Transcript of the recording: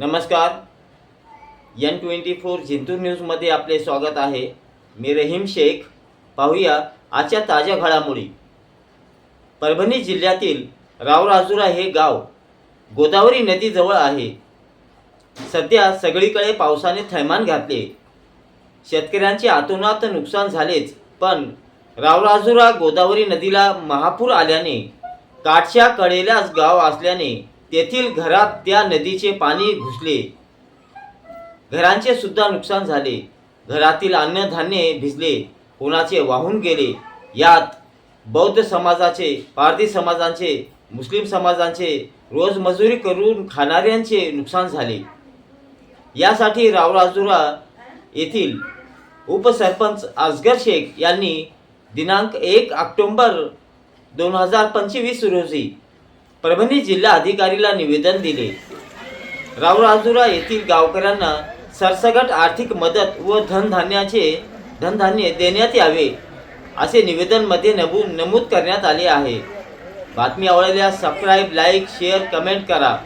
नमस्कार. N twenty four Jintur न्यूजमध्ये आपले स्वागत आहे. मी रहीम शेख. पाहूया आजच्या ताज्या घडामोडी. परभणी जिल्ह्यातील रावराजुरा हे गाव गोदावरी नदीजवळ आहे. सध्या सगळीकडे पावसाने थैमान घातले. शेतकऱ्यांचे आतोनात नुकसान झालेच पण रावराजुरा गोदावरी नदीला महापूर आल्याने काठच्या कडेलाच गाव असल्याने तेथील घरात त्या नदीचे पाणी घुसले. घरांचे सुद्धा नुकसान झाले. घरातील अन्नधान्य भिजले. कोणाचे वाहून गेले. यात बौद्ध समाजाचे पारधी समाजांचे मुस्लिम समाजांचे रोजमजुरी करून खाणाऱ्यांचे नुकसान झाले. यासाठी रावराजुरा येथील उपसरपंच असगर शेख यांनी दिनांक एक ऑक्टोंबर दोन हजार पंचवीस रोजी परभणी जिल्हा अधिकारीला निवेदन दिले. रावराजुरा येथील गावकऱ्यांना सरसगट आर्थिक मदत व धनधान्याचे धनधान्य देण्यात यावे असे निवेदनमध्ये नमू नमूद करण्यात आले आहे. बातमी आवडल्यास सबस्क्राईब लाईक शेअर कमेंट करा.